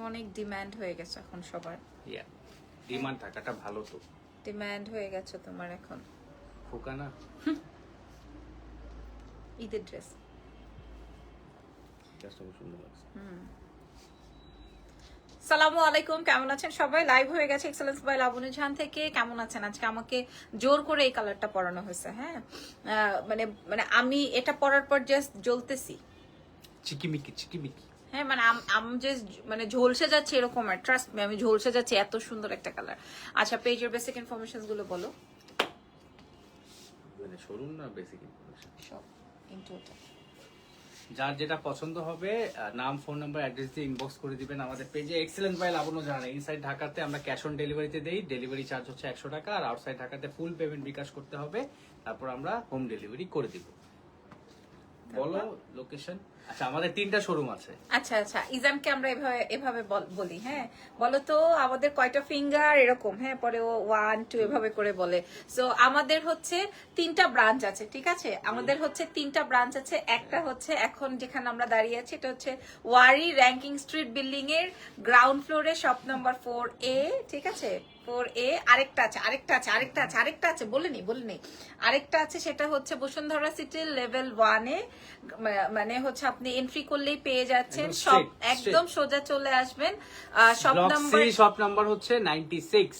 অনেক ডিমান্ড হয়ে গেছে এখন সবার। ইয়া ডিমান্ড থাকাটা ভালো তো। ডিমান্ড হয়ে গেছে তোমার এখন। খোকা না? ঈদের ড্রেস সালামু আলাইকুম কেমন আছেন সবাই? লাইভ হয়ে গেছে এক্সেলেন্স বাই লাবণী ঝান থেকে। কেমন আছেন? আজকে আমাকে জোর করে এই কালারটা পরানো হয়েছে হ্যাঁ? মানে মানে আমি এটা পরার পর জাস্ট জ্বলতেছি। চিকিমিকি চিকিমিকি। হ্যাঁ মানে আম- আম যে মানে ঝলসে যাচ্ছে এরকম আর ট্রাস্ট আমি ঝলসে যাচ্ছে এত সুন্দর একটা কালার আচ্ছা পেজের বেসিক ইনফরমেশনগুলো বলো। মানে শোরুম না বেসিক ইনফরমেশন সব ইন যার যেটা পছন্দ হবে নাম ফোন নাম্বার অ্যাড্রেস দিয়ে ইনবক্স করে দিবেন আমাদের পেজে এক্সেলেন্স বাই লাবণ্য জানা ইনসাইড ঢাকাতে আমরা ক্যাশ অন ডেলিভারিতে দেই। ডেলিভারি চার্জ হচ্ছে একশো টাকা আর আউটসাইড ঢাকাতে ফুল পেমেন্ট বিকাশ করতে হবে। তারপর আমরা হোম ডেলিভারি করে দিব। বলো লোকেশন আচ্ছা আমাদের তিনটা শোরুম আছে। আচ্ছা আচ্ছা ইজানকে আমরা এভাবে এভাবে বলি হ্যাঁ? বলো তো আমাদের কয়টা ফিঙ্গার এরকম হ্যাঁ? পরে ও ওয়ান টু এভাবে করে বলে। সো আমাদের হচ্ছে তিনটা ব্রাঞ্চ আছে, ঠিক আছে? আমাদের হচ্ছে তিনটা ব্রাঞ্চ আছে। একটা হচ্ছে এখন যেখানে আমরা দাঁড়িয়ে আছি, এটা হচ্ছে ওয়ারি র্যাঙ্কিং স্ট্রিট বিল্ডিং এর গ্রাউন্ড ফ্লোরে শপ নাম্বার ফোর এ ঠিক আছে? ফোর এ আরেকটা আছে আরেকটা আছে আরেকটা আছে আরেকটা আছে বলিনি বলিনি আরেকটা আছে সেটা হচ্ছে বসুন্ধরা সিটির লেভেল ওয়ানে মানে হচ্ছে আপনি এন্ট্রি করলেই পেয়ে যাচ্ছেন সব একদম সোজা চলে আসবেন সব নাম্বার সব নাম্বার হচ্ছে নাইনটি সিক্স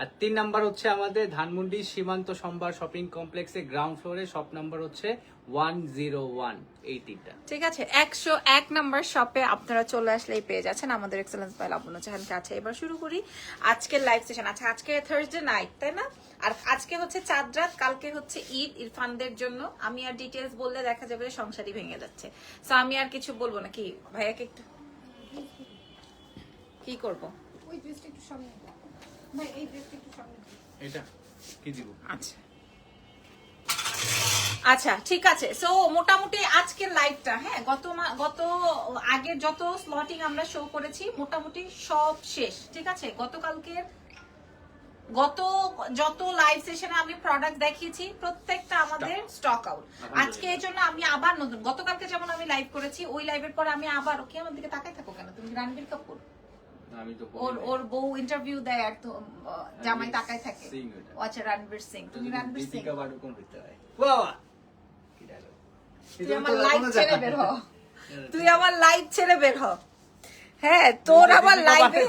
আর তিন নাম্বার হচ্ছে আমাদের ধানমন্ডি সীমান্ত সম্ভার শপিং কমপ্লেক্সে গ্রাউন্ড ফ্লোরে শপ নাম্বার হচ্ছে ওয়ান জিরো ওয়ান এই তিনটা। ঠিক আছে একশো এক নাম্বার শপে আপনারা চলে আসলেই পেয়ে যাচ্ছেন আমাদের এক্সেলেন্স বাই লাবণ্য চাহান কাছে এবার শুরু করি আজকের লাইভ সেশন আচ্ছা আজকে থার্সডে নাইট তাই না? আর আজকে হচ্ছে চাঁদ রাত কালকে হচ্ছে ঈদ ইরফানদের জন্য। আমি আর ডিটেলস বললে দেখা যাবে সংসারই ভেঙে যাচ্ছে। সো আমি আর কিছু বলব না কি? ভাইয়াকে একটু কি করব? ওই ড্রেসটা একটু সামনে। এটা? কি দিব? আচ্ছা। আচ্ছা ঠিক আছে। সো মোটামুটি আজকের লাইভটা হ্যাঁ? গত গত আগের যত স্লটিং আমরা শো করেছি মোটামুটি সব শেষ ঠিক আছে? গতকালকের গত যত লাইভ সেশনে আমি প্রোডাক্ট দেখিয়েছি প্রত্যেকটা আমাদের স্টক আউট আজকে এই জন্য আমি আবার নতুন গতকালকে যেমন আমি লাইভ করেছি ওই লাইভের পরে আমি আবার ওকে আমার দিকে তাকাই থাকো কেন? তুমি রণবীর কাপুর? ওর ওর বউ ইন্টারভিউ দেয় আর তো জামাই তাকায় থাকে। ও আচ্ছা রণবীর সিং। তুমি রণবীর সিং? দীপিকা পাডুকোন হইতে হয়। বাবা! কি dialogue? তুই আমার লাইভ ছেড়ে বের হ। তুই আমার লাইভ ছেড়ে বের হ। হ্যাঁ তোর লাইভে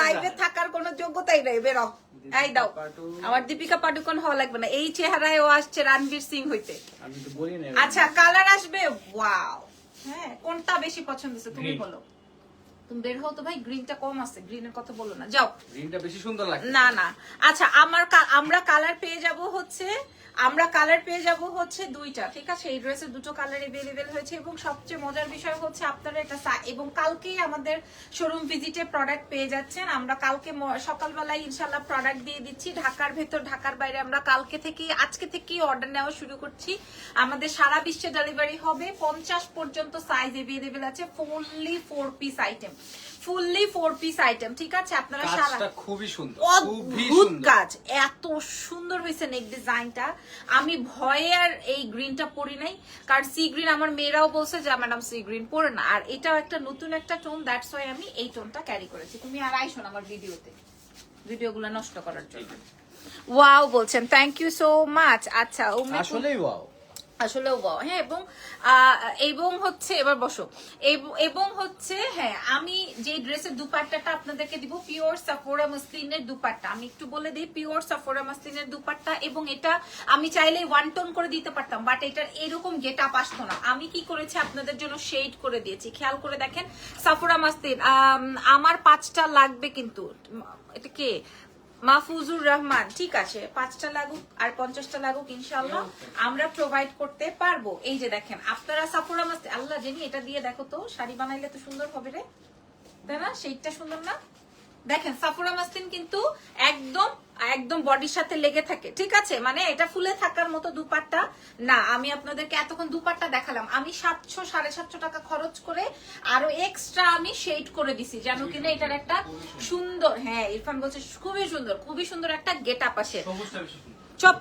লাইভে থাকার কোনো যোগ্যতাই নাই বের হ। এই দাও। আমার দীপিকা পাডুকোন হওয়া লাগবে না। এই চেহারায় ও আসছে রণবীর সিং হইতে। আমি তো বলি না আচ্ছা কালার আসবে? ওয়াও হ্যাঁ কোনটা বেশি পছন্দ হচ্ছে তুমি বলো। তুমি বের হও তো ভাই গ্রিনটা কম আছে গ্রিনের কথা বলো না। যাও। গ্রিনটা বেশি সুন্দর লাগে না না। আচ্ছা আমার আমরা কালার পেয়ে যাব হচ্ছে আমরা কালার পেয়ে যাব হচ্ছে দুইটা, ঠিক আছে? এই ড্রেসের দুটো কালার এভেলেবেল হয়েছে এবং সবচেয়ে মজার বিষয় হচ্ছে আপনারা এটা এবং কালকেই আমাদের শোরুম ভিজিটে প্রোডাক্ট পেয়ে যাচ্ছেন। আমরা কালকে সকালবেলায় ইনশাল্লাহ প্রোডাক্ট দিয়ে দিচ্ছি। ঢাকার ভেতর, ঢাকার বাইরে আমরা কালকে থেকে আজকে থেকেই অর্ডার নেওয়া শুরু করছি। আমাদের সারা বিশ্বে ডেলিভারি হবে। পঞ্চাশ পর্যন্ত সাইজ এভেলেবেল আছে fully four piece item fully four piece item ঠিক আছে? আপনারা সারা খুবই সুন্দর অদ্ভুত কাজ। এত সুন্দর হয়েছে নেক ডিজাইনটা আমি ভয়ে আর এই গ্রিনটা পরি নাই কারণ সি গ্রিন আমার মেয়েরাও বলছে যে ম্যাডাম সি গ্রিন পরে না। আর এটাও একটা নতুন একটা টোন দ্যাটস ওয়াই আমি এই টোনটা ক্যারি করেছি। তুমি আর আইসো না আমার ভিডিওতে ভিডিওগুলো নষ্ট করার জন্য। ওয়াও বলছেন থ্যাংক ইউ সো মাচ আচ্ছা আসলেই ওয়াও আসলে হ্যাঁ এবং এবং হচ্ছে, এবার বসো। এবং হচ্ছে হ্যাঁ আমি যে ড্রেসের দুপাট্টাটা আপনাদেরকে দিব, পিওর সাফোরা মসলিনের দুপাট্টা। আমি একটু বলে দিই, পিওর সাফোরা মসলিনের দুপাট্টা, এবং এটা আমি চাইলে ওয়ান টোন করে দিতে পারতাম বাট এটার এরকম গেট আপ আসতো না। আমি কি করেছি, আপনাদের জন্য শেড করে দিয়েছি। খেয়াল করে দেখেন সাফোরা মাসলিন আমার পাঁচটা লাগবে কিন্তু। এটা কে? মাহফুজুর রহমান, ঠিক আছে, পাঁচটা লাগুক আর পঞ্চাশটা লাগুক ইনশাল্লাহ আমরা প্রোভাইড করতে পারব। এই যে দেখেন, আপনারা সাফোরা মাস্তি, আল্লাহ জেনি এটা দিয়ে দেখো তো, শাড়ি বানাইলে তো সুন্দর হবে রে। তাই না? সেইটা সুন্দর না? দেখেন, সাফুরা মাস্তিন কিন্তু একদম একদম বডির সাথে লেগে থাকে। ঠিক আছে? মানে এটা ফুলে থাকার মতো দুপাট্টা না। আমি আপনাদেরকে এতক্ষণ দুপাট্টা দেখালাম। আমি সাতশো সাড়ে সাতশো টাকা খরচ করে আরও এক্সট্রা আমি শেড করে দিছি যেন কিনা এটার একটা সুন্দর হ্যাঁ ইরফান বলছে খুবই সুন্দর খুবই সুন্দর একটা গেট আপ আসে সুন্দর। চপ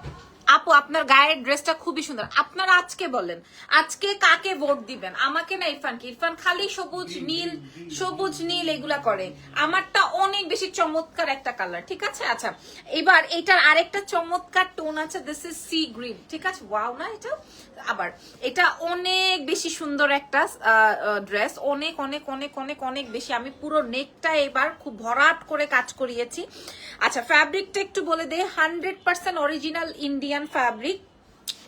আপু আপনার গায়ের ড্রেসটা খুবই সুন্দর। আপনারা আজকে বলেন আজকে কাকে ভোট দিবেন? আমাকে না ইরফানকে? ইরফান খালি সবুজ নীল সবুজ নীল এগুলা করে। আমারটা অনেক বেশি চমৎকার একটা কালার ঠিক আছে? আচ্ছা এবার এটার আরেকটা চমৎকার টোন আছে দিস ইজ সি গ্রিন ঠিক আছে? ওয়াও না এটা? আবার এটা অনেক বেশি সুন্দর একটা ড্রেস অনেক অনেক অনেক অনেক অনেক বেশি। আমি পুরো নেকটা এবার খুব ভরাট করে কাজ করিয়েছি। আচ্ছা ফ্যাব্রিকটা একটু বলে দেই hundred percent original Indian fabric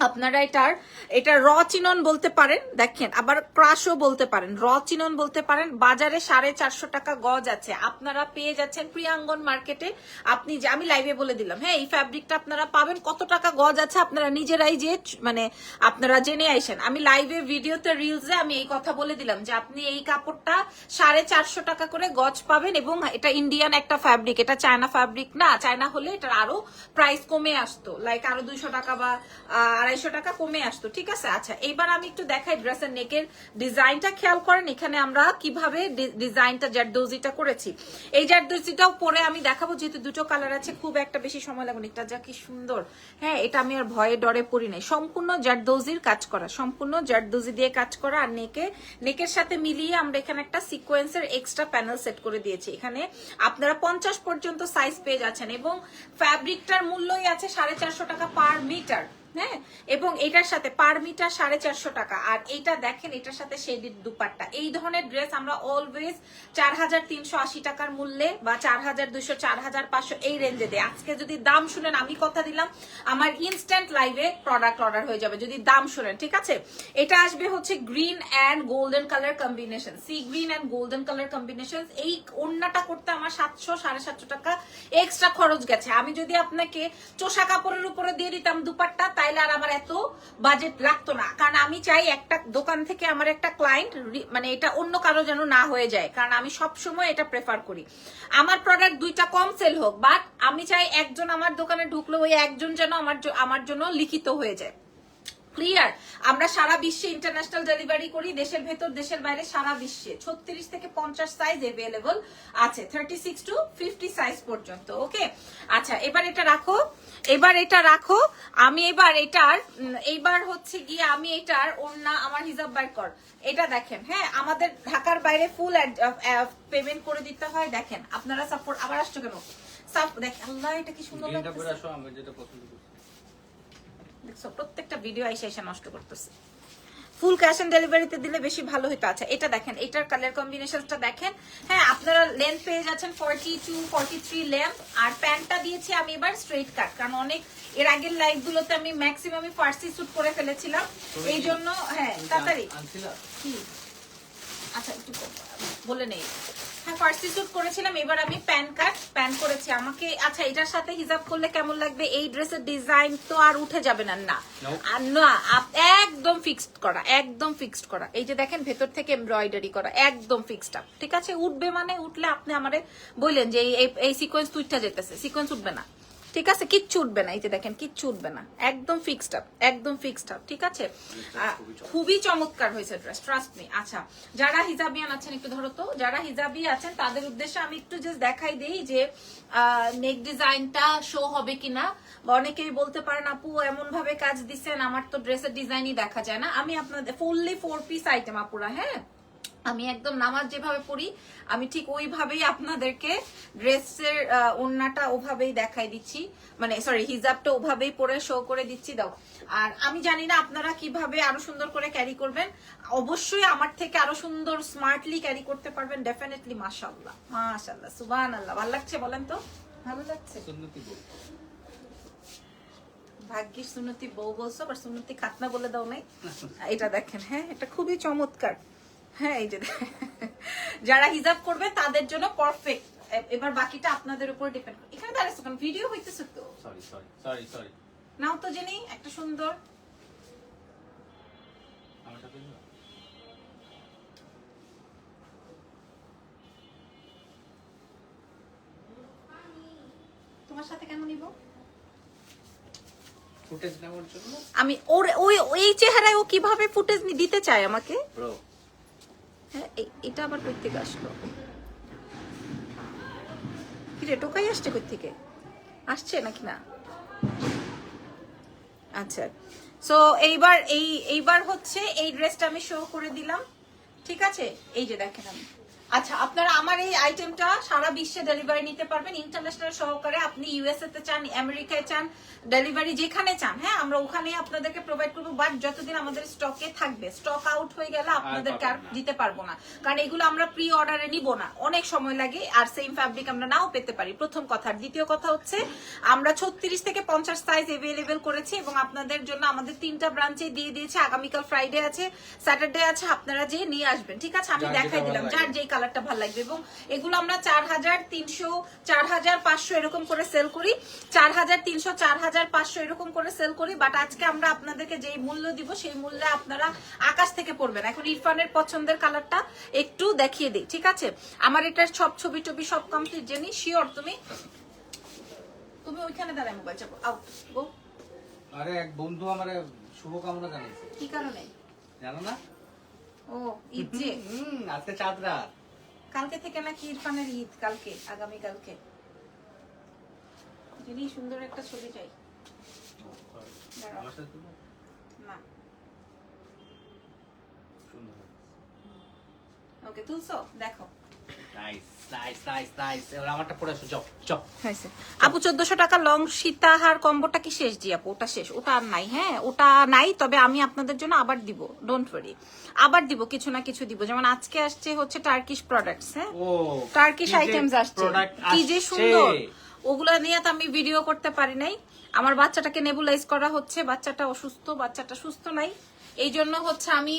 আপনারা এটার, এটা র চিনন বলতে পারেন, দেখেন, আবার ক্রাশও বলতে পারেন, র চিনন বলতে পারেন, বাজারে সাড়ে চারশো টাকা গজ আছে, আপনারা পেয়ে যাচ্ছেন প্রিয়াঙ্গন মার্কেটে, আপনি যে, আমি লাইভে বলে দিলাম হ্যাঁ এই ফ্যাব্রিকটা আপনারা পাবেন, কত টাকা গজ আছে আপনারা নিজেরাই যে মানে আপনারা জেনে আইসেন আমি লাইভে ভিডিওতে রিলসে আমি এই কথা বলে দিলাম যে, আপনি এই কাপড়টা সাড়ে চারশো টাকা করে গজ পাবেন এবং এটা ইন্ডিয়ান একটা ফ্যাব্রিক এটা চায়না ফ্যাব্রিক না চায়না হলে এটার আরও প্রাইস কমে আসতো লাইক আরও দুইশো টাকা বা আড়াইশো টাকা কমে আসতো, ঠিক আছে? আচ্ছা এবার আমি একটু দেখাই ড্রেসের নেকের ডিজাইনটা। খেয়াল করেন, এখানে আমরা কীভাবে ডিজাইনটা, জারদোজিটা করেছি। এই জারদোজিটাও পরে আমি দেখাবো, যেহেতু দুটো কালার আছে, খুব একটা বেশি সময় লাগবে। এটা যা কি সুন্দর। হ্যাঁ এটা আমি আর ভয়ে ডরে পড়ি নাই। সম্পূর্ণ জারদোজির কাজ করা, সম্পূর্ণ জারদোজি দিয়ে কাজ করা আর নেকে, নেকের সাথে মিলিয়ে আমরা এখানে একটা সিকোয়েন্সের এক্সট্রা প্যানেল সেট করে দিয়েছি। এখানে আপনারা পঞ্চাশ পর্যন্ত সাইজ পেয়ে যাচ্ছেন এবং ফ্যাব্রিকটার মূল্যই আছে সাড়ে চারশো টাকা পার মিটার। হ্যাঁ? এবং এটার সাথে পার মিটার সাড়ে চারশো টাকা। আর এইটা দেখেন, এটার সাথে শেডির দুপাট্টা। এই ধরনের ড্রেস আমরা অলওয়েজ চার হাজার তিনশো আশি টাকার মূল্যে বা চার হাজার দুশো চার হাজার পাঁচশো এই রেঞ্জে দেয় আজকে যদি দাম শুনেন, আমি কথা দিলাম, আমার ইনস্ট্যান্ট লাইভে প্রোডাক্ট অর্ডার হয়ে যাবে। যদি দাম শুনেন, ঠিক আছে? এটা আসবে হচ্ছে green and golden colour combination sea green and golden colour combination এই ওড়নাটা করতে আমার সাতশো, সাড়ে সাতশো টাকা এক্সট্রা খরচ গেছে। আমি যদি আপনাকে চোষা কাপড়ের উপরে দিয়ে দিতাম দুপাট্টা তাইলে আর আমার এত বাজেট লাগতো না। কারণ আমি চাই একটা দোকান থেকে আমার একটা ক্লায়েন্ট মানে এটা অন্য কারও যেন না হয়ে যায়। কারণ আমি সব সময় এটা প্রেফার করি। আমার প্রোডাক্ট দুইটা কম সেল হোক বাট আমি চাই একজন আমার দোকানে ঢুকলো ওই একজন যেন আমার আমার জন্য লিখিত হয়ে যায়। ক্লিয়ার আমরা সারা বিশ্বে ইন্টারন্যাশনাল ডেলিভারি করি দেশের ভেতর দেশের বাইরে সারা বিশ্বে। ছত্রিশ থেকে পঞ্চাশ সাইজ এভেলেবল আছে thirty six to fifty size পর্যন্ত ওকে আচ্ছা এবার এটা রাখো এবার এটা রাখো আমি এবার এটার এইবার হচ্ছে গিয়ে আমি এটার ওন্না আমার হিসাব বার কর। এটা দেখেন হ্যাঁ আমাদের ঢাকার বাইরে ফুল পেমেন্ট করে দিতে হয় দেখেন আপনারা সাপোর্ট আবার আসছো কেন? সাপ দেখ আল্লাহ এটা কি সুন্দর গ্রিনটা দেখছ প্রত্যেকটা ভিডিও এসে এসে নষ্ট করতেছে। ফুল ক্যাশ অন ডেলিভারিতে দিলে বেশি ভালো হতো আচ্ছা এটা দেখেন এটার কালার কম্বিনেশনটা দেখেন। হ্যাঁ আপনারা লেন্থ পেয়ে যাচ্ছেন forty two forty three length আর প্যান্টটা দিয়েছি আমি এবার স্ট্রেট কাট কারণ অনেক এর আগের লাইভ গুলোতে আমি ম্যাক্সিমাম ফার্সি স্যুট করে ফেলেছিলাম। এই জন্য হ্যাঁ তাড়াতাড়ি। আনছিলা কি? আচ্ছা একটু বলে নেই। হ্যাঁ ফার্সি স্যুট করেছিলাম এবার আমি প্যান কাট প্যান করেছি। আমাকে আচ্ছা এটার সাথে হিসাব করলে কেমন লাগবে? এই ড্রেসের ডিজাইন তো আর উঠে যাবে না না। আর না একদম ফিক্সড করা একদম ফিক্সড করা। এই যে দেখেন ভেতর থেকে এমব্রয়ডারি করা একদম ফিক্সড আপ ঠিক আছে? উঠবে মানে উঠলে আপনি আমারে বললেন যে এই সিকোয়েন্স তুইটা যেতেছে সিকোয়েন্স উঠবে না। ঠিক আছে? কিচ্ছু উঠবে না। এই যে দেখেন কিচ্ছু উঠবে না। একদম ফিক্সড আপ একদম ফিক্সড আপ ঠিক আছে? খুবই চমৎকার। হয়েছে ড্রেস ট্রাস্ট মি আচ্ছা যারা হিজাবিয়ান আছেন একটু ধরো তো যারা হিজাবি আছেন তাদের উদ্দেশ্যে আমি একটু জাস্ট দেখাই দেই যে নেক ডিজাইনটা শো হবে কিনা। অনেকেই বলতে পারেন আপু এমন ভাবে কাজ দিচ্ছেন আমার তো ড্রেসের ডিজাইনই দেখা যায় না। আমি আপনাদের ফুললি ফোর পিস আইটেম আপুরা হ্যাঁ? আমি একদম নামাজ যেভাবে পড়ি আমি ঠিক ওইভাবেই আপনাদেরকে ড্রেসের ওড়নাটা ওভাবেই দেখাই দিচ্ছি। মানে সরি হিজাবটা ওভাবেই পরে শো করে দিচ্ছি দাও। আর আমি জানি না আপনারা কীভাবে আরও সুন্দর করে ক্যারি করবেন। অবশ্যই আমার থেকে আরও সুন্দর স্মার্টলি ক্যারি করতে পারবেন ডেফিনেটলি মাশাআল্লাহ মাশাআল্লাহ সুবহানাল্লাহ। ভালো লাগছে বলেন তো? ভালো লাগছে? ভাগ্যিস সুন্নতি বউ বলছো আবার সুন্নতি খাতনা বলে দাও নাই। এটা দেখেন হ্যাঁ এটা খুবই চমৎকার। হ্যাঁ এই যে যারা হিজাব করবে তাদের জন্য পারফেক্ট এবার বাকিটা আপনাদের উপর ডিপেন্ড এখানে দাঁড়াচ্ছ কারণ ভিডিও হইতেছে তো। Sorry sorry sorry sorry now তো জেনি একটা সুন্দর। আমার সাথে যাও। তোমার সাথে কেন নিব? ফুটেজ নেওয়ার জন্য? আমি ওর ওই এই চেহারায় ও কীভাবে ফুটেজ দিতে চায় আমাকে? ব্রো হ্যাঁ এটা আবার কই থেকে আসলো? কি রে টোকাই আসছে কই থেকে আসছে নাকি না? আচ্ছা সো এইবার এই এইবার হচ্ছে এই ড্রেসটা আমি শো করে দিলাম, ঠিক আছে? এই যে দেখেন আমি। আচ্ছা আপনারা আমার এই আইটেমটা সারা বিশ্বে ডেলিভারি নিতে পারবেন। ইন্টারন্যাশনাল সহকারে আপনি ইউএসএ তে চান আমেরিকায় চান ডেলিভারি যেখানে চান হ্যাঁ আমরা ওখানে আপনাদেরকে প্রোভাইড করব। বাট যতদিন আমাদের স্টকে থাকবে স্টক আউট হয়ে গেলে আপনাদেরকে আর দিতে পারব না। কারণ এগুলো আমরা প্রি অর্ডারে নিব না। অনেক সময় লাগে আর সেম ফ্যাব্রিক আমরা নাও পেতে পারি। প্রথম কথা। আর দ্বিতীয় কথা হচ্ছে আমরা ছত্রিশ থেকে পঞ্চাশ সাইজ এভেলেবেল করেছি এবং আপনাদের জন্য আমাদের তিনটা ব্রাঞ্চে দিয়ে দিয়েছে। আগামীকাল ফ্রাইডে আছে স্যাটারডে আছে আপনারা যে নিয়ে আসবেন। ঠিক আছে? আমি দেখাই দিলাম। যার। যেই কালারটা ভালো লাগবে। এবং এগুলো আমরা চার হাজার তিনশো চার হাজার পাঁচশো এরকম করে সেল করি। চার হাজার তিনশো চার হাজার পাঁচশো এরকম করে সেল করি। বাট আজকে আমরা আপনাদেরকে যেই মূল্য দিব সেই মূল্যে আপনারা আকাশ থেকে পড়বেন। এখন ইরফানের পছন্দের কালারটা একটু দেখিয়ে দিই ঠিক আছে? আমার এটার সব ছবি টবি সব কমপ্লিট জেনি শিওর তুমি? তুমি ওইখানে দাঁড়ায় মোবাইল চাপো। আউট গো আরে এক বন্ধু আমার শুভকামনা জানিয়েছে কি কারণে? জানো না? ও যে হুম আজকে চাঁদ রাত। কালকে থেকে নাকি ইরফানের ঈদ কালকে আগামী কালকে। যিনি সুন্দর একটা ছবি চাই? না। ওকে তুলছো? দেখো। নাইস আপু চোদ্দশো টাকা লং সীতাহার কম্বোটা কি শেষ জি আপু? ওটা শেষ ওটা আর নাই হ্যাঁ? ওটা নাই তবে আমি আপনাদের জন্য আবার দিব। ডোন্ট ওয়ারি আবার দিব কিছু না কিছু দিব। যেমন আজকে আসছে হচ্ছে টার্কিশ প্রোডাক্টস হ্যাঁ? টার্কিশ আইটেমস আসছে। কি যে সুন্দর। ওগুলো নিয়ে তো আমি ভিডিও করতে পারি নাই। আমার বাচ্চাটাকে নেবুলাইজ করা হচ্ছে। বাচ্চাটা অসুস্থ বাচ্চাটা সুস্থ নাই। এই জন্য হচ্ছে আমি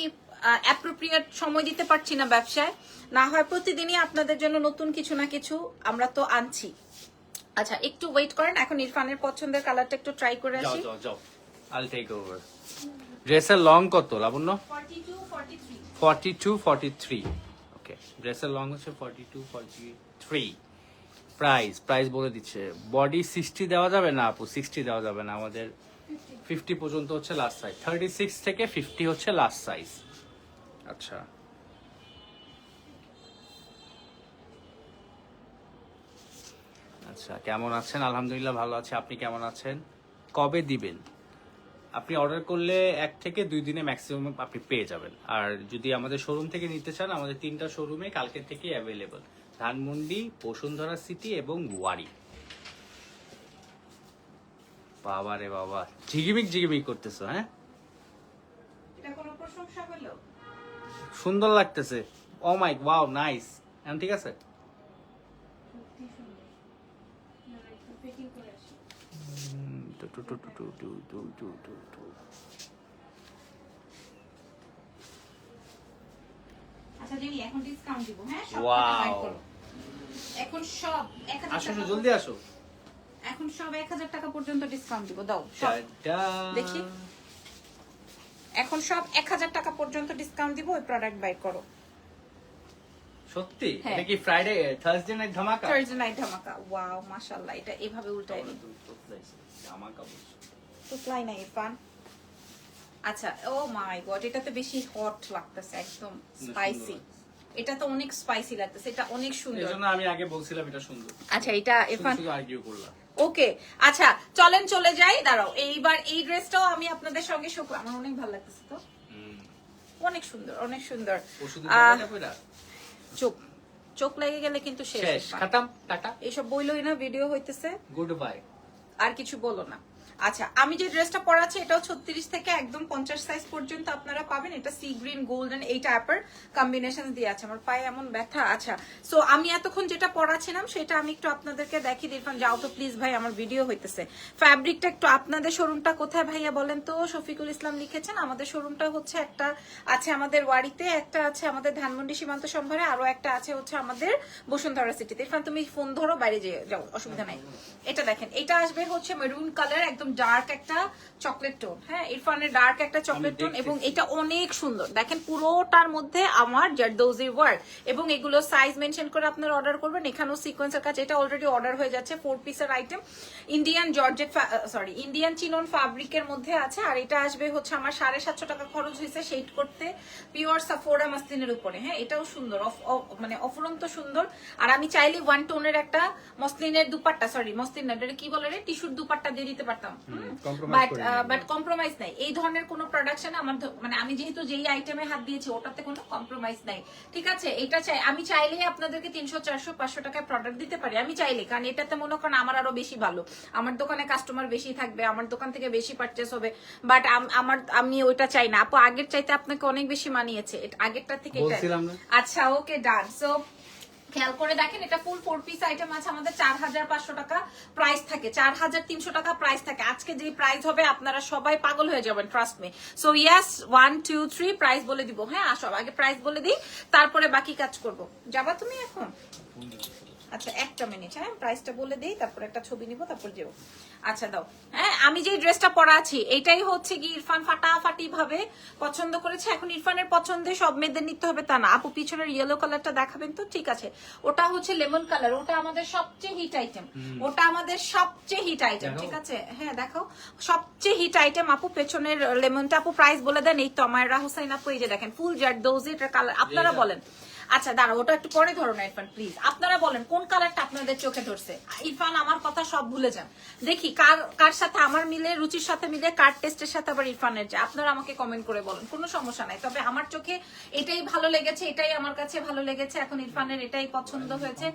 অ্যাপ্রোপ্রিয়েট সময় দিতে পারছি না ব্যবসায়। না হয় প্রতিদিনই আপনাদের জন্য নতুন কিছু না কিছু আমরা তো আনছি। আচ্ছা একটু ওয়েট করেন এখন ইরফানের পছন্দের কালারটা একটু ট্রাই করে আসি। যাও যাও। আল টেক ওভার ড্রেসের লং কত Labanya? 42 43 forty two forty three okay ড্রেসের লং হচ্ছে forty two forty three price price বলে দিচ্ছে। বডি সিক্সটি দেওয়া যাবে না আপু? সিক্সটি দেওয়া যাবে না। আমাদের ফিফটি পর্যন্ত হচ্ছে লাস্ট সাইজ থার্টি সিক্স থেকে ফিফটি হচ্ছে লাস্ট সাইজ আচ্ছা। আচ্ছা কেমন আছেন? আলহামদুলিল্লাহ ভালো আছে। আপনি কেমন আছেন? কবে দিবেন? আপনি অর্ডার করলে এক থেকে দুই দিনে ম্যাক্সিমাম আপনি পেয়ে যাবেন। আর যদি আমাদের শোরুম থেকে নিতে চান, আমাদের তিনটা শোরুমে কালকে থেকে অ্যাভেলেবল ধানমন্ডি, বসুন্ধরা সিটি এবং ওয়ারি। বাবা রে বাবা। ঝিগিমিক ঝিগিমিক করতেছো হ্যাঁ? এটা কোনো প্রশংসা হলো? সুন্দর লাগতেছে। ও মাই ওয়াও নাইস এখন ঠিক আছে? সব আসো জলদি আসো। এখন সব এক হাজার টাকা পর্যন্ত দাও দেখি। এখন সব 1000 টাকা পর্যন্ত ডিসকাউন্ট দিব ওই প্রোডাক্ট বাই করো। সত্যি? হ্যাঁ। এটা কি ফ্রাইডে থার্সডে নাইট ধামাকা? থার্সডে নাইট ধামাকা। ওয়াও মাশাআল্লাহ এটা এভাবে উল্টাই নি ধামাকা তো ফ্লাই নাই ইরফান। আচ্ছা ও মাই গড এটা তো বেশি হট লাগতেছে একদম স্পাইসি এটা তো অনেক স্পাইসি লাগতেছে এটা অনেক সুন্দর। জন্য আমি আগে বলছিলাম এটা সুন্দর। আচ্ছা এটা ইরফান শুধু আর্গিউ করলাম। ওকে আচ্ছা চলেন চলে যাই। দাঁড়াও এইবার এই ড্রেসটাও আমি আপনাদের সঙ্গে শোক আমার অনেক ভালো লাগতেছে তো। অনেক সুন্দর অনেক সুন্দর? চোখ চোখ লেগে গেলে কিন্তু শেষ খতম টাটা। এইসব বইলই না ভিডিও হইতেছে। গুড বাই আর কিছু বলো না। আচ্ছা আমি যে ড্রেসটা পরাচ্ছি এটাও ছত্রিশ থেকে একদম পঞ্চাশ সাইজ পর্যন্ত আপনারা পাবেন। এটা সি গ্রিন গোল্ডেন এই টাইপের কম্বিনেশন দিয়ে আছে। আমার পায়ে এমন ব্যথা আচ্ছা। সো আমি এতক্ষণ যেটা পরাছিলাম, সেটা আমি একটু আপনাদেরকে দেখি দিরফান যাও তো প্লিজ ভাই, আমার ভিডিও হইতেছে। ফ্যাব্রিকটা একটু আপনাদের শোরুমটা কোথায় ভাইয়া বলেন তো? শফিকুল ইসলাম লিখেছেন, আমাদের শোরুমটা হচ্ছে একটা আছে আমাদের ওয়ারিতে, একটা আছে আমাদের ধানমন্ডি সীমান্ত সম্ভারে, আরও একটা আছে হচ্ছে আমাদের বসুন্ধরা সিটিতে ইরফান, তুমি ফোন ধরো, বাইরে যাও, অসুবিধা নাই। এটা দেখেন, এটা আসবে হচ্ছে মেরুন কালার একদম ডার্ক একটা চকলেট টোন হ্যাঁ ইরফানের ডার্ক একটা চকলেট টোন এবং এটা অনেক সুন্দর। দেখেন পুরোটার মধ্যে আমার জারদৌজি ওয়ার্ক এবং এগুলো সাইজ মেনশন করে আপনারা অর্ডার করবেন। এখানেও সিকোয়েন্সের কাছে এটা অলরেডি অর্ডার হয়ে যাচ্ছে ফোর পিসের item Indian georgette sorry Indian chinon ফ্যাব্রিকের মধ্যে আছে আর এটা আসবে হচ্ছে আমার সাড়ে সাতশো টাকা খরচ হয়েছে শেড করতে পিওর সাফোরা মাসলিনের উপরে। হ্যাঁ এটাও সুন্দর মানে অফুরন্ত সুন্দর। আর আমি চাইলে ওয়ান টোনের একটা মসলিনের দুপাট্টা সরি মসলিন কি বলে রে? টিস্যুর দুপাট্টা দিয়ে দিতে পারতাম। বাট বাট কম্প্রোমাইজ নাই। এই ধরনের কোনো প্রোডাকশন আমার মানে আমি যেহেতু যেই আইটেমে হাত দিয়েছি ওটাতে কোনো কম্প্রোমাইজ নাই। ঠিক আছে এটা চাই আমি চাইলেই আপনাদেরকে তিনশো চারশো পাঁচশো টাকায় প্রোডাক্ট দিতে পারি। আমি চাইলে কারণ এটাতে মনে করেন আমার আরও বেশি ভালো আমার দোকানে কাস্টমার বেশি থাকবে আমার দোকান থেকে বেশি পারচেস হবে। বাট আমার আমি ওইটা চাই না। আপু আগের চাইতে আপনাকে অনেক বেশি মানিয়েছে। আগেরটা থেকে আচ্ছা ওকে ডান সো খেয়াল করে দেখেন, এটা ফুল ফোর পিস আইটেম আছে, আমাদের চার হাজার পাঁচশো টাকা প্রাইস থাকে, চার হাজার তিনশো টাকা প্রাইস থাকে। আজকে যে প্রাইস হবে, আপনারা সবাই পাগল হয়ে যাবেন trust me so yes one two three price বলে দিব। হ্যাঁ আসো, আগে প্রাইস বলে দিই, তারপরে বাকি কাজ করব। যাবা তুমি এখন? আচ্ছা একটা মিনিট হ্যাঁ? প্রাইসটা বলে দেই তারপর একটা ছবি নিব তারপর যেও। আচ্ছা দাও। হ্যাঁ আমি যে ড্রেসটা পরা আছি এটাই হচ্ছে কি ইরফান ফাটাফাটি ভাবে পছন্দ করেছে। এখন ইরফানের পছন্দে সব মেয়েদের নিতে হবে তা না। আপু পিছনের ইয়েলো কালারটা দেখাবেন তো? ঠিক আছে। ওটা হচ্ছে লেমন কালার ওটা আমাদের সবচেয়ে হিট আইটেম ওটা আমাদের সবচেয়ে হিট আইটেম ঠিক আছে? হ্যাঁ দেখাও। সবচেয়ে হিট আইটেম আপু পেছনের লেমনটা আপু প্রাইস বলে দেন। এই তো আমায়রা হুসাইন আপু এই যে দেখেন ফুল জার দোজ এটার কালার আপনারা বলেন। আচ্ছা দাঁড়া ওটা একটু পরে ধরো না, ইরফান প্লিজ আপনারা বলেন, কোন কালারটা আপনাদের চোখে ধরছে? ইরফান, আমার কথা সব ভুলে যান। দেখি, কার কার সাথে আমার মিলে, রুচির সাথে মিলে, কার টেস্টের সাথে আবার ইরফানের যে আপনারা আমাকে কমেন্ট করে বলেন, কোনো সমস্যা নাই। তবে আমার চোখে এটাই ভালো লেগেছে, এটাই আমার কাছে ভালো লেগেছে। এখন ইরফানের এটাই পছন্দ হয়েছে।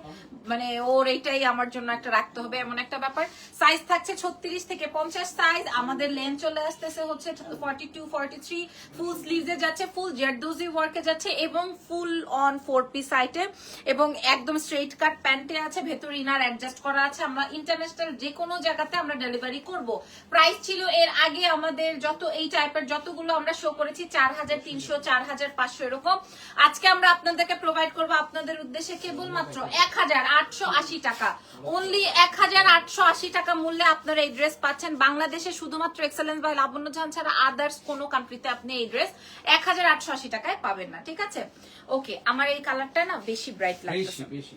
মানে ওর এটাই আমার জন্য একটা রাখতে হবে, এমন একটা ব্যাপার। সাইজ থাকছে ছত্রিশ থেকে পঞ্চাশ সাইজ আমাদের লেন চলে আসতেছে হচ্ছে forty two forty three full স্লিভসে যাচ্ছে ফুল জেরদোজি ওয়ার্কে যাচ্ছে এবং full on four piece item এবং একদম স্ট্রেট কাট প্যান্টে আছে, ভেতর ইনার অ্যাডজাস্ট করা আছে। আমরা ইন্টারন্যাশনাল যে কোনো জায়গাতে আমরা ডেলিভারি করব। প্রাইস ছিল এর আগে আমাদের যত, এই টাইপের যতগুলো আমরা শো করেছি, চার হাজার তিনশো, চার হাজার পাঁচশো এরকম। আজকে আমরা আপনাদেরকে প্রোভাইড করব আপনাদের উদ্দেশ্যে কেবলমাত্র এক হাজার আটশো আশি টাকা। অনলি এক হাজার আটশো আশি টাকা মূল্যে আপনারা এই ড্রেস পাচ্ছেন। বাংলাদেশে শুধুমাত্র এক্সেলেন্স বাই লাবণ্য জাহান ছাড়া আদার্স কোনো কান্ট্রিতে আপনি এই ড্রেস এক হাজার আটশো আশি টাকায় পাবেন না, ঠিক আছে? ওকে আমার এই কালারটা না বেশি ব্রাইট বেশি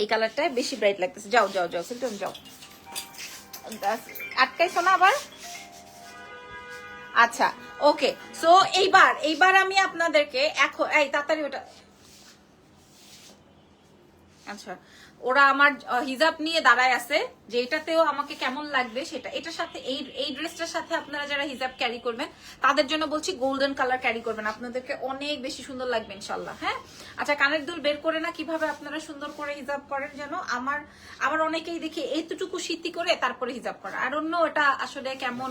এই কালারটা বেশি ব্রাইট লাগতেছে। যাও যাও যাও সিলটন যাও। আটকাইছো না আবার? আচ্ছা ওকে। সো এইবার এইবার আমি আপনাদেরকে এখন এই তাড়াতাড়ি ওটা আচ্ছা ওরা আমার হিজাব নিয়ে দাঁড়ায় আছে যে এটাতেও আমাকে কেমন লাগবে সেটা এটার সাথে এই এই ড্রেসটার সাথে আপনারা যারা হিজাব ক্যারি করবেন তাদের জন্য বলছি গোল্ডেন কালার ক্যারি করবেন আপনাদেরকে অনেক বেশি সুন্দর লাগবে ইনশাল্লাহ হ্যাঁ? আচ্ছা কানের দুল বের করে না কীভাবে আপনারা সুন্দর করে হিজাব করেন যেন? আমার আমার অনেকেই দেখি এইটুকু শীতি করে তারপরে হিজাব করা আর অন্য এটা আসলে কেমন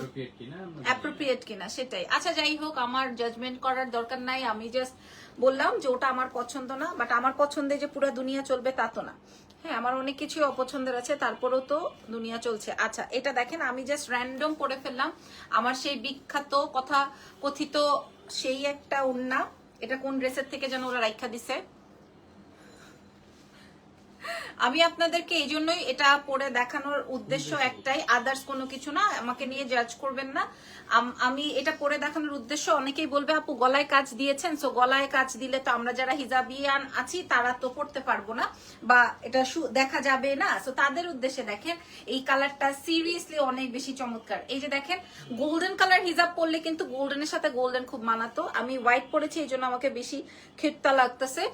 অ্যাপ্রোপ্রিয়েট কিনা সেটাই। আচ্ছা যাই হোক আমার জাজমেন্ট করার দরকার নাই আমি জাস্ট বললাম যে ওটা আমার পছন্দ না বাট আমার পছন্দে যে পুরো দুনিয়া চলবে তা তো না। হ্যাঁ আমার অনেক কিছুই অপছন্দের আছে, তারপরেও তো দুনিয়া চলছে। আচ্ছা এটা দেখেন, আমি জাস্ট র্যান্ডম করে ফেললাম। আমার সেই বিখ্যাত কথা কথিত সেই একটা উন্না এটা কোন ড্রেসের থেকে যেন ওরা রাইখা দিছে? আমি আপনাদেরকে এই জন্যই এটা পরে দেখানোর উদ্দেশ্য একটাই আদার্স কোনো কিছু না আমাকে নিয়ে জাজ করবেন না। আম- এটা পরে দেখানোর উদ্দেশ্য অনেকেই বলবে আপু গলায় কাজ দিয়েছেন সো গলায় কাজ দিলে তো আমরা যারা হিজাবিয়ান আছি তারা তো পড়তে পারব না বা এটা দেখা যাবে না। সো তাদের উদ্দেশ্যে দেখেন এই কালারটা সিরিয়াসলি অনেক বেশি চমৎকার। এই যে দেখেন গোল্ডেন কালার হিজাব পরলে কিন্তু গোল্ডেনের সাথে গোল্ডেন খুব মানাতো। আমি হোয়াইট পরেছি এই জন্য আমাকে বেশি খেটতা লাগতেছে।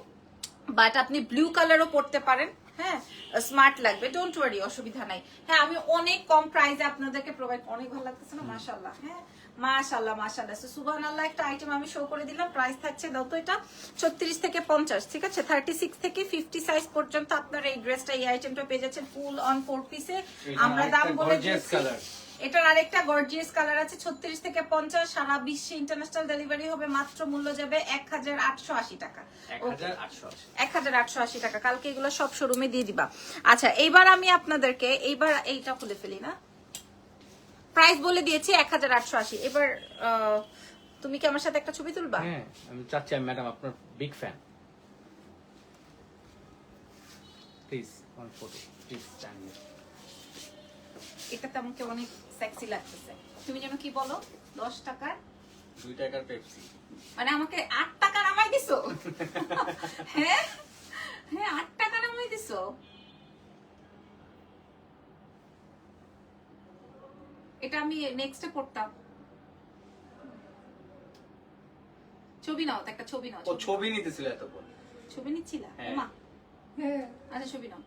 বাট আপনি ব্লু কালারও পড়তে পারেন। হ্যাঁ স্মার্ট লাগবে ডোন্ট ওয়ারি অসুবিধা নাই। হ্যাঁ আমি অনেক কম প্রাইসে আপনাদেরকে প্রোভাইড অনেক ভালো লাগতেছে না মাসাল্লাহ হ্যাঁ। মাশাল্লাহ মাশাল্লাহ আল্লাহ একটা আইটেম আমি শো করে দিলাম। প্রাইস থাকছে দাও তো এটা ছত্রিশ থেকে পঞ্চাশ ঠিক আছে? থার্টি সিক্স থেকে ফিফটি সাইজ পর্যন্ত আপনারা এই ড্রেসটা এই আইটেমটা পেয়ে যাচ্ছেন ফুল অন ফোর পিসে আমরা দাম বলে এটার আরেকটা গর্জিয়াস কালার আছে ছত্রিশ থেকে পঞ্চাশ। সারা বিশ্বে ইন্টারন্যাশনাল ডেলিভারি হবে মাত্র মূল্য যাবে এক হাজার আটশো আশি টাকা। এক হাজার আটশো আশি। টাকা। কালকে এগুলো সব শোরুমে দিয়ে দিবা। আচ্ছা এইবার আমি আপনাদেরকে এইবার এইটা খুলে ফেলি না? প্রাইস বলে দিয়েছি এক হাজার আটশো আশি। এবার তুমি কি আমার সাথে একটা ছবি তুলবা? হ্যাঁ আমি চাচ্ছি আমি ম্যাডাম আপনার big fan. Please one photo please stand এটাতে আমাকে অনেক সেক্সি লাগতেছে। তুমি যেন কি বলো? দশ টাকার? দুই টাকার পেপসি মানে আমাকে আট টাকা নামাই দিছো? হ্যাঁ? হ্যাঁ আট টাকা নামাই দিছো? এটা আমি নেক্সটে পড়তাম ছবি নাও একটা ছবি নাও ও ছবি নিতেছিল এতক্ষণ। ছবি নিচ্ছিলা? হ্যাঁ।, হ্যাঁ। আচ্ছা ছবি নাও।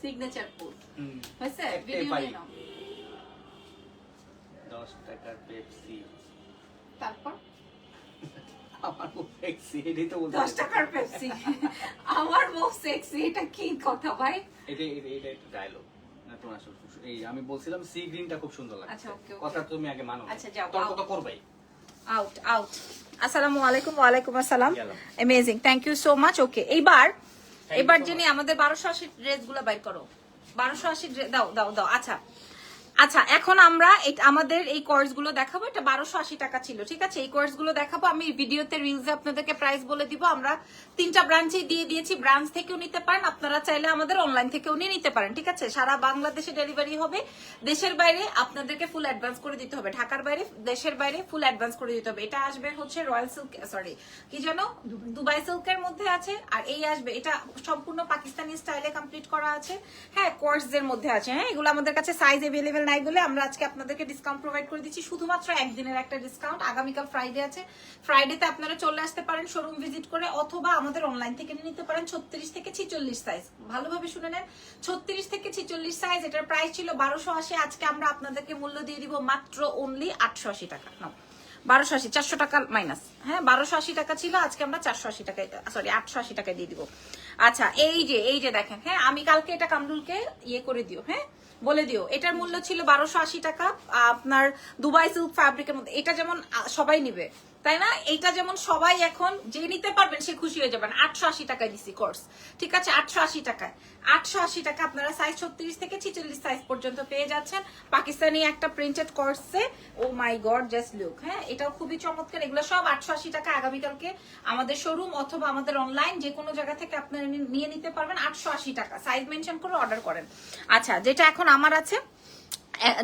সিগনেচার পোজ হয়েছে? ভিডিও নিয়ে নাও। 10 টাকার পেপসি তারপর? আমার খুব সেক্সি এটাই তো বলতে দশ টাকার পেপসি আমার বউ সেক্সি এটা কি কথা ভাই? এটা এটা এটা একটা ডায়লগ না তোমার আসলে খুব- এই আমি বলছিলাম সি গ্রিনটা খুব সুন্দর লাগছে। আচ্ছা, okay, okay. কথা তুমি আগে মানো। আচ্ছা, যাও, তর্ক তো করবাই। আউট আউট আসসালামু আলাইকুম আসসালাম। Amazing thank you so much okay এইবার এবার যিনি আমাদের বারোশো আশি ড্রেসগুলো বাইর করো। বারোশো আশি দাও দাও দাও আচ্ছা। আচ্ছা এখন আমরা আমাদের এই কোর্সগুলো দেখাবো। এটা বারোশো আশি টাকা ছিল, ঠিক আছে? এই কোর্সগুলো দেখাবো। আমি ভিডিওতে রিলসে আপনাদেরকে প্রাইস বলে দিব। আমরা তিনটা ব্রাঞ্চে দিয়ে দিয়েছি। ব্রাঞ্চ থেকেও নিতে পারেন। আপনারা চাইলে আমাদের অনলাইন থেকেও নিয়ে নিতে পারেন, ঠিক আছে? সারা বাংলাদেশে ডেলিভারি হবে। দেশের বাইরে আপনাদেরকে ফুল অ্যাডভান্স করে দিতে হবে। ঢাকার বাইরে, দেশের বাইরে ফুল অ্যাডভান্স করে দিতে হবে। এটা আসবে হচ্ছে রয়্যাল সিল্ক সরি কি যেন দুবাই সিল্কের মধ্যে আছে। আর এই আসবে। এটা সম্পূর্ণ পাকিস্তানি স্টাইলে কমপ্লিট করা আছে। হ্যাঁ কোর্সের মধ্যে আছে। হ্যাঁ এগুলো আমাদের কাছে সাইজ অ্যাভেলেবেল নাই বলে আমরা আজকে আপনাদেরকে ডিসকাউন্ট প্রোভাইড করে দিচ্ছি। শুধুমাত্র একদিনের একটা ডিসকাউন্ট আগামীকাল ফ্রাইডে আছে। ফ্রাইডেতে আপনারা চলে আসতে পারেন শোরুম ভিজিট করে, অথবা আমাদের অনলাইন থেকে নিতে পারেন ছত্রিশ থেকে ছিচল্লিশ সাইজ ভালোভাবে শুনে নেন, ছত্রিশ থেকে ছিচল্লিশ সাইজ এটার প্রাইস ছিল বারোশো আশি। আজকে আমরা আপনাদেরকে মূল্য দিয়ে দিব মাত্র অনলি আটশো আশি টাকা। নাও, বারোশো আশি, চারশো টাকা মাইনাস হ্যাঁ বারোশো আশি টাকা ছিল, আজকে আমরা চারশো আশি টাকায় সরি আটশো আশি টাকায় দিয়ে দিব। আচ্ছা এই যে এই যে দেখেন হ্যাঁ আমি কালকে এটা কামরুলকে ইয়ে করে দিও হ্যাঁ? বলে দিও। এটার মূল্য ছিল বারোশো আশি টাকা, আপনার দুবাই সিল্ক ফ্যাব্রিকের মধ্যে। এটা যেমন সবাই নিবে। তাই না? এইটা যেমন সবাই এখন যে নিতে পারবেন সে খুশি হয়ে যাবেন। আটশো আশি টাকায় দিছি কোর্স ঠিক আছে? আটশো আশি টাকায়। আটশো আশি টাকা আপনারা সাইজ ছত্রিশ থেকে ছিচল্লিশ সাইজ পর্যন্ত পেয়ে যাচ্ছেন। পাকিস্তানি একটা প্রিন্টেড কোর্সে oh my god just look হ্যাঁ? এটাও খুবই চমৎকার। এগুলো সব আটশো আশি টাকা আগামীকালকে আমাদের শোরুম অথবা আমাদের অনলাইন যে কোনো জায়গা থেকে আপনারা নিয়ে নিতে পারবেন। আটশো আশি টাকা। সাইজ মেনশন করে অর্ডার করেন। আচ্ছা যেটা এখন আমার আছে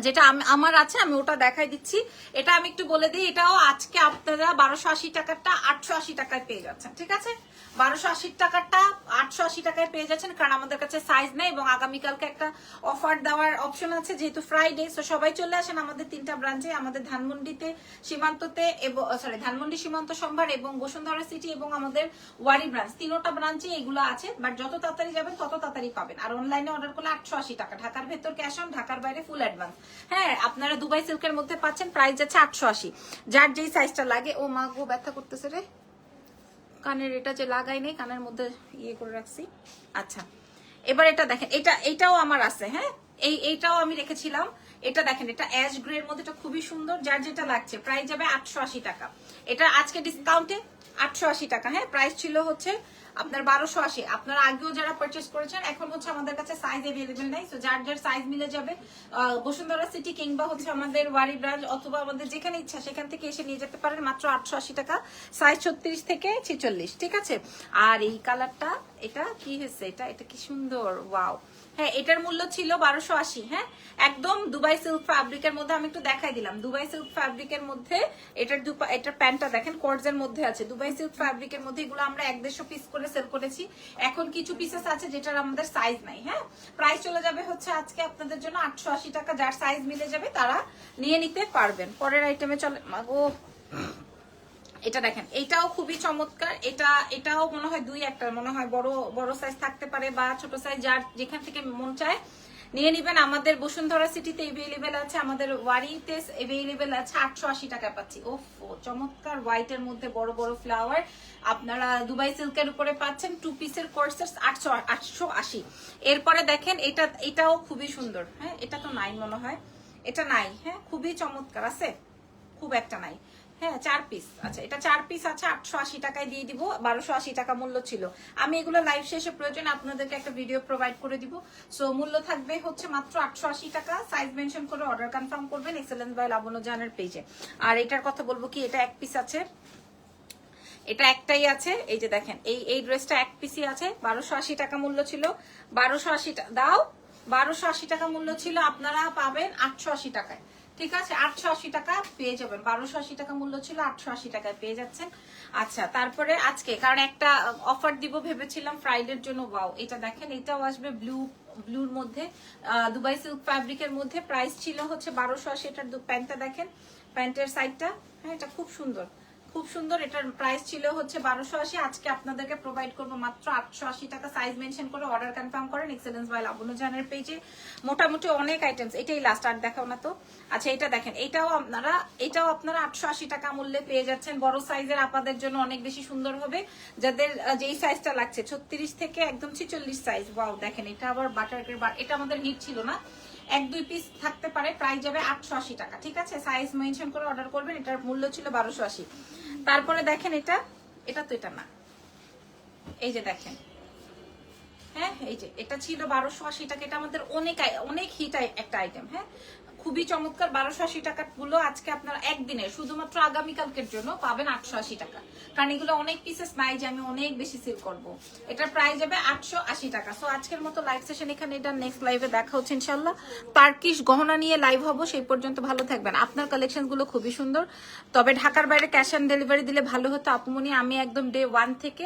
যেটা আমার আছে, আমি ওটা দেখাই দিচ্ছি। এটা আমি একটু বলে দিই, এটাও আজকে আপনারা বারোশো আশি টাকারটা আটশো আশি টাকায় পেয়ে যাচ্ছেন, ঠিক আছে? বারোশো আশি টাকারটা আটশো আশি টাকায় পেয়ে যাচ্ছেন, কারণ আমাদের কাছে সাইজ নেই এবং আগামীকালকে একটা অফার দেওয়ার অপশন আছে, যেহেতু ফ্রাইডে সো সবাই চলে আসেন আমাদের তিনটা ব্রাঞ্চে আমাদের ধানমন্ডিতে, সীমান্ততে এবং সরি ধানমন্ডি, সীমান্ত সম্ভার এবং বসুন্ধরা সিটি এবং আমাদের ওয়ারি ব্রাঞ্চ তিনোটা ব্রাঞ্চে এগুলো আছে বাট যত তাড়াতাড়ি যাবেন তত তাড়াতাড়ি পাবেন। আর অনলাইনে অর্ডার করলে আটশো আশি টাকা, ঢাকার ভেতর ক্যাশ অন ঢাকার বাইরে ফুল অ্যাডভান্স হ্যাঁ আপনারা দুবাই সিল্কের মধ্যে পাচ্ছেন প্রাইস যাচ্ছে আটশো আশি। যার যেই সাইজটা লাগে, ও মা গো, ব্যথা করতেছে রে। কানের এটা যে লাগাই নেই, কানের মধ্যে ইয়ে করে রাখছি। আচ্ছা এবার এটা দেখেন, এটা, এটাও আমার আছে হ্যাঁ? এই, এইটাও আমি রেখেছিলাম। এটা দেখেন, এটা অ্যাশ গ্রের মধ্যে এটা খুবই সুন্দর। যার যেটা লাগছে প্রাইস যাবে আটশো আশি টাকা। এটা আজকে ডিসকাউন্টে আটশো আশি টাকা। হ্যাঁ প্রাইস ছিল হচ্ছে আপনার বারোশো আশি। আপনারা আগেও যারা পারচেস করেছেন, এখন হচ্ছে আমাদের কাছে সাইজ অ্যাভেলেবেল নাই। তো যার যার সাইজ মিলে যাবে বসুন্ধরা সিটি কিংবা হচ্ছে আমাদের ওয়ারি ব্রাঞ্চ অথবা আমাদের যেখানে ইচ্ছা, সেখান থেকে এসে নিয়ে যেতে পারেন। মাত্র আটশো আশি টাকা সাইজ ছত্রিশ থেকে ছিচল্লিশ, ঠিক আছে? আর এই কালারটা এটা কি হয়েছে? এটা এটা কি সুন্দর ওয়াও হ্যাঁ এটার মূল্য ছিল বারোশো আশি হ্যাঁ? একদম দুবাই সিল্ক ফ্যাব্রিকের মধ্যে আমি একটু দেখাই দিলাম। দুবাই সিল্ক ফ্যাব্রিকের মধ্যে এটার এটার প্যান্টটা দেখেন কোর্জের মধ্যে আছে। দুবাই সিল্ক ফ্যাব্রিকের মধ্যে এগুলো আমরা এক দেড়শো পিস করে সেল করেছি। এখন কিছু পিসেস আছে যেটার আমাদের সাইজ নাই হ্যাঁ? প্রাইস চলে যাবে হচ্ছে আজকে আপনাদের জন্য আটশো আশি টাকা। যার সাইজ মিলে যাবে তারা নিয়ে নিতে পারবেন। পরের আইটেমে চলে, মাগো। এটা দেখেন, এটাও খুবই চমৎকার। এটা, এটাও মনে হয় দুই একটা মনে হয় বড় বড় সাইজ থাকতে পারে বা ছোট সাইজ যার যেখান থেকে মন চায় নিয়ে নিবেন। আমাদের বসুন্ধরা সিটিতে এভেলেবেল আছে, আমাদের ওয়ারিতে এভেলেবেল আছে, আটশো আশি টাকা পাচ্ছি। ও চমৎকার হোয়াইটের মধ্যে বড় বড় ফ্লাওয়ার আপনারা দুবাই সিল্কের উপরে পাচ্ছেন টু পিসের কোর্সেস আটশো আটশো আশি। এরপরে দেখেন, এটা, এটাও খুবই সুন্দর। হ্যাঁ এটা তো নাই মনে হয়। এটা নাই। হ্যাঁ খুবই চমৎকার আছে। খুব একটা নাই। হ্যাঁ চার পিস আচ্ছা এটা চার পিস আছে, আটশো আশি টাকায় দিয়ে দিব, বারোশো আশি টাকা মূল্য ছিল। আমি এগুলো লাইভ শেষে প্রয়োজন, আপনাদেরকে একটা ভিডিও প্রোভাইড করে দিব। সো মূল্য থাকবে হচ্ছে মাত্র আটশো আশি টাকা। সাইজ মেনশন করে অর্ডার কনফার্ম করবেন এক্সেলেন্স বাই লাবণ্য জানের পেজে আর এটার কথা বলব কি, এটা এক পিস আছে। এটা একটাই আছে, এই যে দেখেন, এই এই ড্রেসটা এক পিসি আছে, বারোশো আশি টাকা মূল্য ছিল। বারোশো আশি দাও, বারোশো আশি টাকা মূল্য ছিল, আপনারা পাবেন আটশো আশি টাকায়। ঠিক আছে? আটশো আশি টাকা পেয়ে যাবেন। বারোশো আশি টাকা মূল্য ছিল, আটশো আশি টাকায় পেয়ে যাচ্ছেন। আচ্ছা তারপরে আজকে, কারণ একটা অফার দিব ভেবেছিলাম, ফ্রাইডের জন্য ওয়াও এটা দেখেন, এটাও আসবে ব্লু ব্লুর মধ্যে দুবাই সিল্ক ফ্যাব্রিকের মধ্যে। প্রাইস ছিল হচ্ছে বারোশো আশি এটার প্যান্টটা দেখেন, প্যান্টের সাইডটা হ্যাঁ এটা খুব সুন্দর। খুব সুন্দর, এটার প্রাইস ছিল হচ্ছে বারোশো আশি। আজকে আপনাদেরকে প্রোভাইড করব মাত্র আটশো আশি টাকা। সাইজ মেনশন করে অর্ডার কনফার্ম করেন এক্সেলেন্স বাই লাবণ্য জানের পেজে মোটামুটি অনেক আইটেমস এটাই লাস্ট আর দেখাও না তো। আচ্ছা এটা দেখেন, এটাও আপনারা এটাও আপনারা আটশো আশি টাকা মূল্যে পেয়ে যাচ্ছেন। বড় সাইজের আপাদের জন্য অনেক বেশি সুন্দর হবে। যাদের যেই সাইজটা লাগছে, ছত্রিশ থেকে একদম ছিচল্লিশ সাইজ ওয়াও দেখেন, এটা আবার বাটার এটা আমাদের হিট ছিল না। এক দুই পিস থাকতে পারে প্রাইস যাবে আটশো আশি টাকা। ঠিক আছে? সাইজ মেনশন করে অর্ডার করবেন, এটার মূল্য ছিল বারোশো আশি। তারপরে দেখেন এটা এটা তো এটা না। এই যে দেখেন। হ্যাঁ এই যে, এটা ছিল বারোশো আশি টাকা। এটা আমাদের অনেক অনেক হিট একটা আইটেম হ্যাঁ? খুবই চমৎকার, বারোশো আশি টাকা গুলো আজকে আপনারা একদিনে, শুধুমাত্র আগামীকালকের জন্য পাবেন আটশো আশি টাকা। কারণ এগুলো অনেক পিসেস নাই যে আমি অনেক বেশি সেল করব। এটার প্রাইস যাবে আটশো আশি টাকা। সো আজকের মতো লাইভ সেশন এখানে এটা নেক্সট লাইভে দেখা হচ্ছে ইনশাল্লাহ টার্কিশ গহনা নিয়ে লাইভ হব, সেই পর্যন্ত ভালো থাকবেন। আপনার কালেকশনগুলো খুবই সুন্দর। তবে ঢাকার বাইরে ক্যাশ অন ডেলিভারি দিলে ভালো হতো। আপুমনি আমি একদম ডে ওয়ান থেকে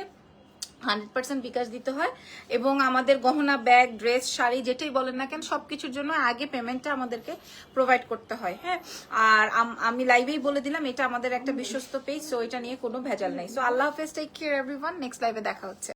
হান্ড্রেড পার্সেন্ট বিকাশ দিতে হয় এবং আমাদের গহনা, ব্যাগ, ড্রেস, শাড়ি যেটাই বলেন না কেন সব কিছুর জন্য আগে পেমেন্টটা আমাদেরকে প্রোভাইড করতে হয় হ্যাঁ? আর আম- লাইভেই বলে দিলাম, এটা আমাদের একটা বিশ্বস্ত পেজ সো এটা নিয়ে কোনো ভেজাল নাই। সো আল্লাহ হাফেজ টেক কেয়ার এভরিওয়ান নেক্সট লাইভে দেখা হচ্ছে।